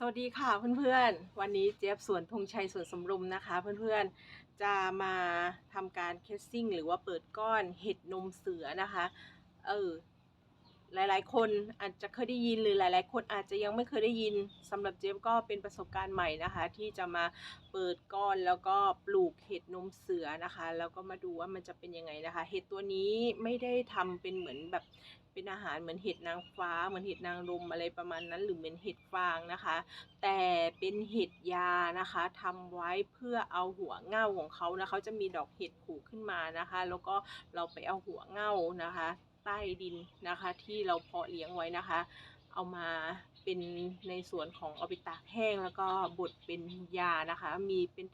สวัสดีค่ะเพื่อนๆ วันนี้เจี๊ยบสวนธงชัยสวนสมรุมนะคะ เพื่อนๆ จะมาทำการเคสซิ่งหรือว่าเปิดก้อนเห็ดนมเสือนะคะ เออ หลายๆ คนอาจจะเคยได้ยินหรือหลาย ๆ คนอาจจะยังไม่เคยได้ยินสำหรับเจี๊ยบก็เป็นประสบการณ์ใหม่นะคะ ที่จะมาเปิดก้อนแล้วก็ปลูกเห็ดนมเสือนะคะ แล้วก็มาดูว่ามันจะเป็นยังไงนะคะ เห็ดตัวนี้ไม่ได้ทำเป็นเหมือนแบบ เป็นอาหารเหมือนเห็ดนางฟ้า เหมือนเห็ดนางรมอะไรประมาณนั้น หรือเหมือนเห็ดฟางนะคะ แต่เป็นเห็ดยานะคะทำไว้เพื่อเอาหัวเง่าของเขานะเขาจะมีดอกเห็ดผูกขึ้นมานะคะ แล้วก็เราไปเอาหัวเง่านะคะ ใต้ดินนะคะ ที่เราเพาะเลี้ยงไว้นะคะ เอามาเป็นในส่วนของเอาไปตากแห้งแล้วก็บดเป็นยานะคะ มีเป็น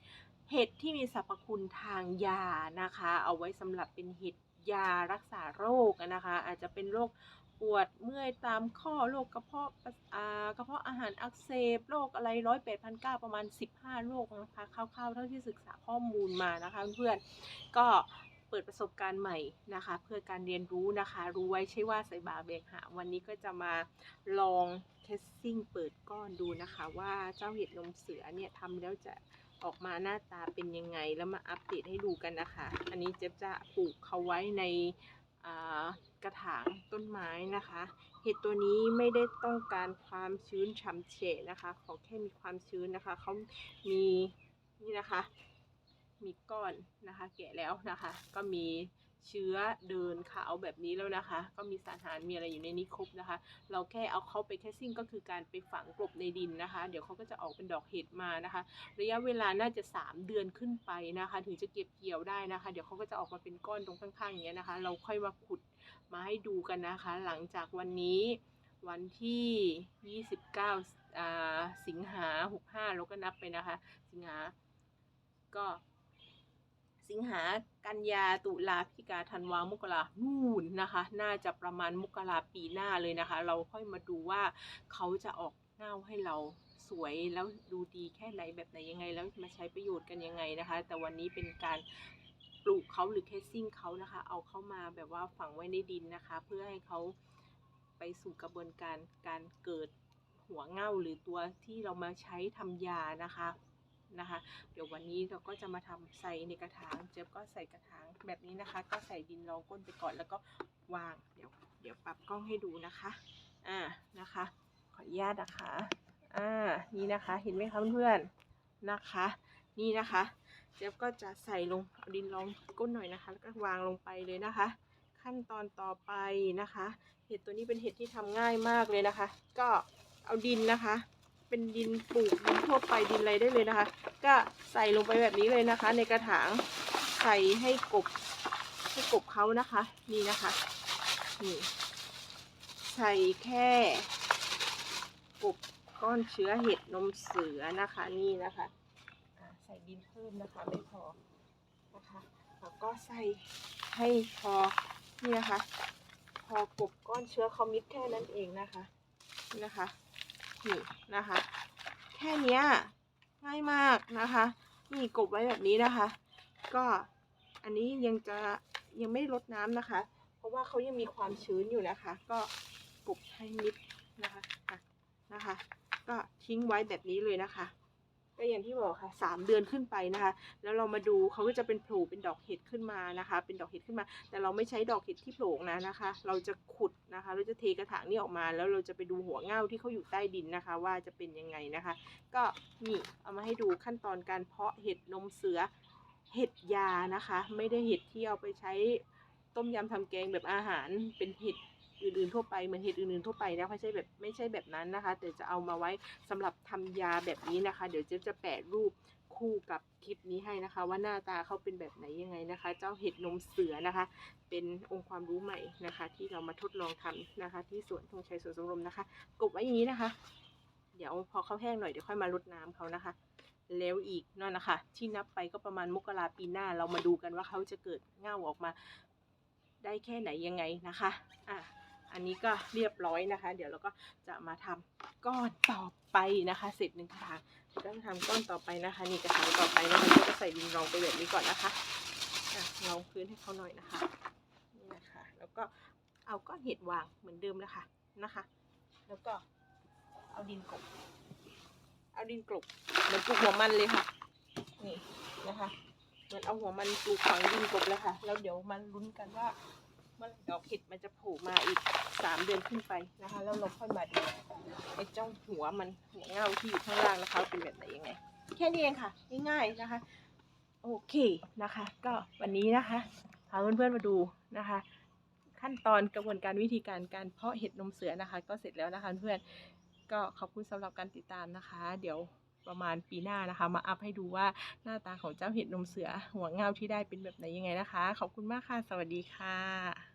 เห็ดที่มีสรรพคุณทางยานะคะ เอาไว้สำหรับเป็นเห็ด ยารักษาโรคนะคะ อาจจะเป็นโรคปวดเมื่อยตามข้อโรคกระเพาะกระเพาะอาหารอักเสบโรคอะไรร้อยแปดพันเก้าประมาณสิบห้าโรคนะคะคร่าวๆเท่าที่ศึกษาข้อมูลมานะคะเพื่อนๆก็เปิดประสบการณ์ใหม่นะคะ เพื่อการเรียนรู้นะคะ รู้ไว้ใช่ว่าใส่บาเบกหาวันนี้ก็จะมาลองเทสซิ่งเปิดก้อนดูนะคะ ว่าเจ้าเห็ดนมเสือเนี่ยทำแล้วจะ ออกมาหน้าตาเป็นยังไง แล้วมาอัปเดตให้ดูกันนะคะ อันนี้เจ๊จะปลูกเขาไว้ในกระถางต้นไม้นะคะ เห็ดตัวนี้ไม่ได้ต้องการความชื้นฉ่ำเฉะนะคะ ขอแค่มีความชื้นนะคะเขามีนี่นะคะ มีก้อนนะคะ แกะแล้วนะคะ ก็มี เชื้อเดินขาวแบบนี้แล้วนะคะ ก็มีสารอาหารมีอะไรอยู่ในนี้ครบนะคะ เราแค่เอาเขาไปแคสซิ่งก็คือการไปฝังกลบในดินนะคะ เดี๋ยวเขาก็จะออกเป็นดอกเห็ดมานะคะ ระยะเวลาน่าจะ 3 เดือนขึ้นไปนะคะ ถึงจะเก็บเกี่ยวได้นะคะ เดี๋ยวเขาก็จะออกมาเป็นก้อนตรงข้างๆอย่างเงี้ยนะคะ เราค่อยมาขุดมาให้ดูกันนะคะ หลังจากวันนี้วันที่ 29อ่าสิงหา 65เราก็นับไปนะคะ สิงหา ก็ สิงหากันยาตุลาพิกาธันวามกรานู่นนะคะ น่าจะประมาณมกราปีหน้าเลยนะคะ เราค่อยมาดูว่าเขาจะออกเง่าให้เราสวยแล้วดูดีแค่ไหนแบบไหนยังไง แล้วมาใช้ประโยชน์กันยังไงนะคะ แต่วันนี้เป็นการปลูกเขาหรือเคสซิ่งเขานะคะ เอาเข้ามาแบบว่าฝังไว้ในดินนะคะ เพื่อให้เขาไปสู่กระบวนการการเกิดหัวเง่าหรือตัวที่เรามาใช้ทำยานะคะ นะคะ เดี๋ยววันนี้เราก็จะมาทำใส่ในกระถางเจ๊บก็ใส่กระถางแบบนี้นะคะ ก็ใส่ดินรองก้นไปก่อนแล้วก็วาง เดี๋ยวเดี๋ยวปรับกล้องให้ดูนะคะ อ่านะคะ ขออนุญาตนะคะอ่านี่นะคะเห็นไหมคะเพื่อนๆนะคะ นี่นะคะเจ๊บก็จะใส่ลงเอาดินรองก้นหน่อยนะคะ แล้วก็วางลงไปเลยนะคะขั้นตอนต่อไปนะคะ เห็ดตัวนี้เป็นเห็ดที่ทำง่ายมากเลยนะคะ ก็เอาดินนะคะ เป็นดินปลูกดินทั่วไปดินอะไรได้เลยนะคะ ก็ใส่ลงไปแบบนี้เลยนะคะ ในกระถางใส่ให้กบให้กบเขานะคะ นี่นะคะนี่ใส่แค่กบก้อนเชื้อเห็ดนมเสือนะคะนี่นะคะใส่ดินเพิ่มนะคะไม่พอนะคะแล้วก็ใส่ให้พอนี่นะคะ พอกบก้อนเชื้อเขามิดแค่นั้นเองนะคะนี่นะคะ นี่นะคะ แค่นี้ง่ายมากนะคะ นี่กบไว้แบบนี้นะคะ ก็อันนี้ยังจะยังไม่ลดน้ำนะคะ เพราะว่าเขายังมีความชื้นอยู่นะคะ ก็กบให้นิดนะคะนะคะ ก็ทิ้งไว้แบบนี้เลยนะคะ ก็อย่างที่บอกค่ะสามเดือนขึ้นไปนะคะ แล้วเรามาดูเขาก็จะเป็นโผล่เป็นดอกเห็ดขึ้นมานะคะ เป็นดอกเห็ดขึ้นมา แต่เราไม่ใช้ดอกเห็ดที่โผล่นะนะคะ เราจะขุดนะคะ เราจะเทกระถางนี่ออกมา แล้วเราจะไปดูหัวเง่าที่เขาอยู่ใต้ดินนะคะ ว่าจะเป็นยังไงนะคะ ก็นี่เอามาให้ดูขั้นตอนการเพาะเห็ดนมเสือเห็ดยานะคะ ไม่ได้เห็ดที่เอาไปใช้ต้มยำทำแกงแบบอาหารเป็นเห็ด อื่นๆทั่วไปเหมือนเห็ดอื่นๆทั่วไปนะไม่ใช่แบบไม่ใช่แบบนั้นนะคะ แต่จะเอามาไว้สำหรับทำยาแบบนี้นะคะ เดี๋ยวเจ๊จะแปะรูปคู่กับคลิปนี้ให้นะคะ ว่าหน้าตาเขาเป็นแบบไหนยังไงนะคะ เจ้าเห็ดนมเสือนะคะ เป็นองค์ความรู้ใหม่นะคะ ที่เรามาทดลองทำนะคะ ที่สวนธงชัยสวนสมรมนะคะกบไว้อย่างนี้นะคะ เดี๋ยวพอเขาแห้งหน่อยเดี๋ยวค่อยมารดน้ำเขานะคะ แล้วอีกนั่นนะคะ ที่นับไปก็ประมาณมกราปีหน้าเรามาดูกันว่าเขาจะเกิดเง่าออกมาได้แค่ไหนยังไงนะคะ อะ อันนี้ก็เรียบร้อยนะคะ เดี๋ยวเราก็จะมาทำก้อนต่อไปนะคะ เสร็จหนึ่งกระถางก็จะทำก้อนต่อไปนะคะ นี่กระถางต่อไปนะคะก็จะใส่ดินรองไปแบบนี้ก่อนนะคะอะรองพื้นให้เขาหน่อยนะคะนี่นะคะ แล้วก็เอาก้อนเห็ดวางเหมือนเดิมนะคะนะคะ แล้วก็เอาดินกลบเอาดินกลบเหมือนปลูกหัวมันเลยค่ะ นี่นะคะเหมือนเอาหัวมันปลูกฝังดินกลบแล้วค่ะ แล้วเดี๋ยวมันลุ้นกันว่า มื่อดอกเห็ดมันจะโผล่มาอีกสามเดือนขึ้นไปนะคะ แล้วเราค่อยมาดูไอ้เจ้าหัวมันหัวเงาที่อยู่ข้างล่างนะคะ เป็นแบบไหนยังไง แค่นี้เองค่ะ ง่ายๆนะคะ โอเคนะคะ ก็วันนี้นะคะพาเพื่อนๆมาดูนะคะ ขั้นตอนกระบวนการวิธีการการเพาะเห็ดนมเสือนะคะ ก็เสร็จแล้วนะคะเพื่อนก็ขอบคุณสำหรับการติดตามนะคะ เดี๋ยวประมาณปีหน้านะคะ มาอัพให้ดูว่าหน้าตาของเจ้าเห็ดนมเสือหัวเงาที่ได้เป็นแบบไหนยังไงนะคะ ขอบคุณมากค่ะ สวัสดีค่ะ